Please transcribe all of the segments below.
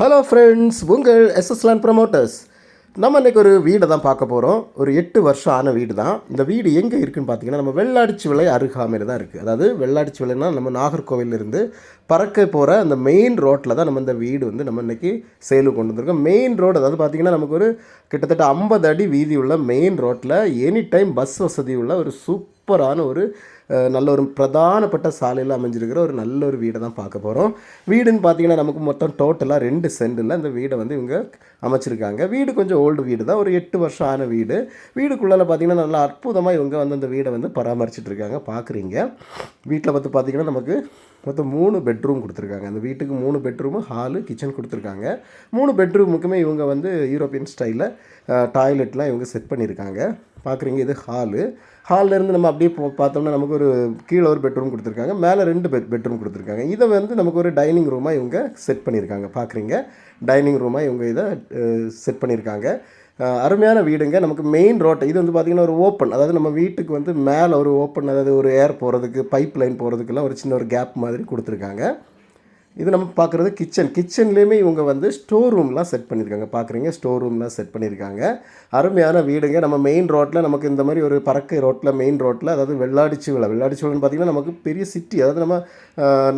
Hello friends உங்கள் எஸ்எஸ்லான் promoters நம்ம இன்றைக்கி ஒரு வீடை தான் பார்க்க போகிறோம் ஒரு எட்டு வருஷம் ஆன வீடு தான். இந்த வீடு எங்கே இருக்குன்னு பார்த்தீங்கன்னா நம்ம வெள்ளாடிச்சி விலை அருகாமையில் தான் இருக்குது அதாவது வெள்ளாடிச்சி விலைனா நம்ம நாகர்கோவிலிருந்து பறக்க போகிற அந்த மெயின் ரோட்டில் தான் நம்ம இந்த வீடு வந்து நம்ம இன்றைக்கி சேலு கொண்டு வந்திருக்கோம். மெயின் ரோடு அதாவது பார்த்திங்கன்னா நமக்கு ஒரு கிட்டத்தட்ட ஐம்பது அடி வீதி உள்ள மெயின் ரோட்டில் எனி டைம் பஸ் வசதி உள்ள ஒரு சூப்பரான ஒரு நல்ல ஒரு பிரதானப்பட்ட சாலையில் அமைஞ்சிருக்கிற ஒரு நல்ல ஒரு வீடை தான் பார்க்க போகிறோம் வீடுன்னு பார்த்தீங்கன்னா நமக்கு மொத்தம் டோட்டலாக ரெண்டு சென்டில் இந்த வீடை வந்து இவங்க அமைச்சிருக்காங்க. வீடு கொஞ்சம் ஓல்டு வீடு தான். ஒரு எட்டு வருஷம் ஆன வீடு. வீடுக்குள்ளால பார்த்தீங்கன்னா நல்லா அற்புதமாக இவங்க வந்து அந்த வீடை வந்து பராமரிச்சிட்டு இருக்காங்க. பார்க்குறீங்க. வீட்டில் வந்து பார்த்தீங்கன்னா நமக்கு மொத்தம் மூணு பெட்ரூம் கொடுத்துருக்காங்க. அந்த வீட்டுக்கு மூணு பெட்ரூமு ஹாலு கிச்சன் கொடுத்துருக்காங்க. மூணு பெட்ரூமுக்குமே இவங்க வந்து யூரோப்பியன் ஸ்டைலில் டாய்லெட்லாம் இவங்க செட் பண்ணியிருக்காங்க. பார்க்குறீங்க இது ஹாலு ஹாலில் நம்ம அப்படியே போ பார்த்தோம்னா நமக்கு ஒரு கீழே ஒரு பெட்ரூம் கொடுத்துருக்காங்க மேலே ரெண்டு பெட் பெட்ரூம் கொடுத்துருக்காங்க. இதை வந்து நமக்கு ஒரு டைனிங் ரூமாக இவங்க செட் பண்ணியிருக்காங்க பார்க்குறீங்க? டைனிங் ரூமாக இவங்க இதை செட் பண்ணியிருக்காங்க. அருமையான வீடுங்க. நமக்கு மெயின் ரோட் இது வந்து பார்த்திங்கன்னா ஒரு ஓப்பன் அதாவது நம்ம வீட்டுக்கு வந்து மேலே ஒரு ஓப்பன் அதாவது ஒரு ஏர் போகிறதுக்கு பைப் லைன் போகிறதுக்கெல்லாம் ஒரு சின்ன ஒரு கேப் மாதிரி கொடுத்துருக்காங்க. இது நம்ம பார்க்குறது கிச்சன். கிச்சன்லேயுமே இவங்க வந்து ஸ்டோர் ரூம்லாம் செட் பண்ணியிருக்காங்க. பார்க்குறீங்க ஸ்டோர் ரூம்லாம் செட் பண்ணியிருக்காங்க. அருமையான வீடுங்க. நம்ம மெயின் ரோட்டில் நமக்கு இந்த மாதிரி ஒரு பறக்கை ரோட்டில் மெயின் ரோட்டில் அதாவது வெள்ளாடிச்சுவிழா விழா பார்த்திங்கன்னா நமக்கு பெரிய சிட்டி அதாவது நம்ம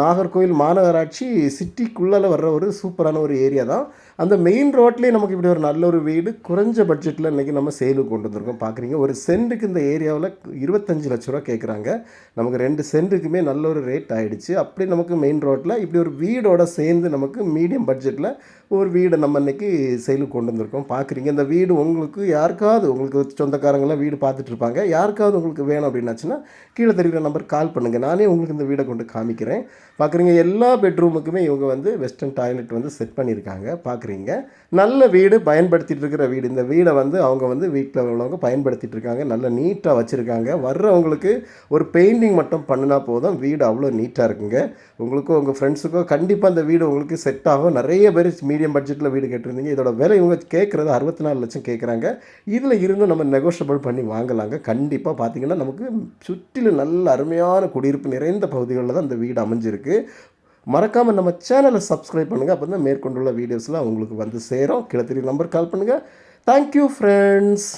நாகர்கோவில் மாநகராட்சி சிட்டிக்குள்ளால வர்ற ஒரு சூப்பரான ஒரு ஏரியா தான். அந்த மெயின் ரோட்லேயே நமக்கு இப்படி ஒரு நல்ல ஒரு வீடு குறைஞ்ச பட்ஜெட்டில் இன்றைக்கி நம்ம சேலுக்கு கொண்டு வந்திருக்கோம். பார்க்குறீங்க. ஒரு சென்ட்டுக்கு இந்த ஏரியாவில் இருபத்தஞ்சு லட்ச ரூபா கேட்குறாங்க. நமக்கு ரெண்டு சென்ட்டுக்குமே நல்ல ஒரு ரேட் ஆகிடுச்சு அப்படி நமக்கு மெயின் ரோட்டில் இப்படி ஒரு வீடோட சேர்ந்து நமக்கு மீடியம் பட்ஜெட்டில் ஒரு வீடை நம்ம இன்றைக்கி செயலுக்கு கொண்டு வந்திருக்கோம். பார்க்குறீங்க இந்த வீடு உங்களுக்கு யாருக்காவது உங்களுக்கு சொந்தக்காரங்களாம் வீடு பார்த்துட்டு இருப்பாங்க. யாருக்காவது உங்களுக்கு வேணும் அப்படின்னாச்சுன்னா கீழே தெரிகிற நம்பர் கால் பண்ணுங்கள் நானே உங்களுக்கு இந்த வீடை கொண்டு காமிக்கிறேன். பார்க்குறீங்க எல்லா பெட்ரூமுக்குமே இவங்க வந்து வெஸ்டர்ன் டாய்லெட் வந்து செட் பண்ணியிருக்காங்க. பார்க்குறீங்க நல்ல வீடு பயன்படுத்திகிட்டு இருக்கிற வீடு. இந்த வீடை வந்து அவங்க வந்து வீட்டில் உள்ளவங்க பயன்படுத்திகிட்டு இருக்காங்க. நல்ல நீட்டாக வச்சுருக்காங்க. வர்றவங்களுக்கு ஒரு பெயிண்டிங் மட்டும் பண்ணினா போதும். வீடு அவ்வளோ நீட்டாக இருக்குங்க. உங்களுக்கோ உங்கள் ஃப்ரெண்ட்ஸுக்கோ கண்டிப்பாக இந்த வீடு உங்களுக்கு செட் ஆகும். நிறைய பேர் மீடியம் பட்ஜெட்டில் வீடு கேட்டிருந்தீங்க. இதோட விலை இவங்க கேட்குறது அறுபத்தி நாலு லட்சம் கேட்குறாங்க இதில் இருந்து நம்ம நெகோஷியபிள் பண்ணி வாங்கலாங்க. கண்டிப்பாக பார்த்தீங்கன்னா நமக்கு சுற்றிலும் நல்ல அருமையான குடியிருப்பு நிறைந்த பகுதிகளில் தான் இந்த வீடு அமைஞ்சிருக்கு. மறக்காமல் நம்ம சேனலை சப்ஸ்கிரைப் பண்ணுங்கள் அப்போ தான் மேற்கொண்டுள்ள வீடியோஸ்லாம் உங்களுக்கு வந்து சேரும். கிளத்திரி நம்பர் கால் பண்ணுங்கள் தேங்க்யூ ஃப்ரெண்ட்ஸ்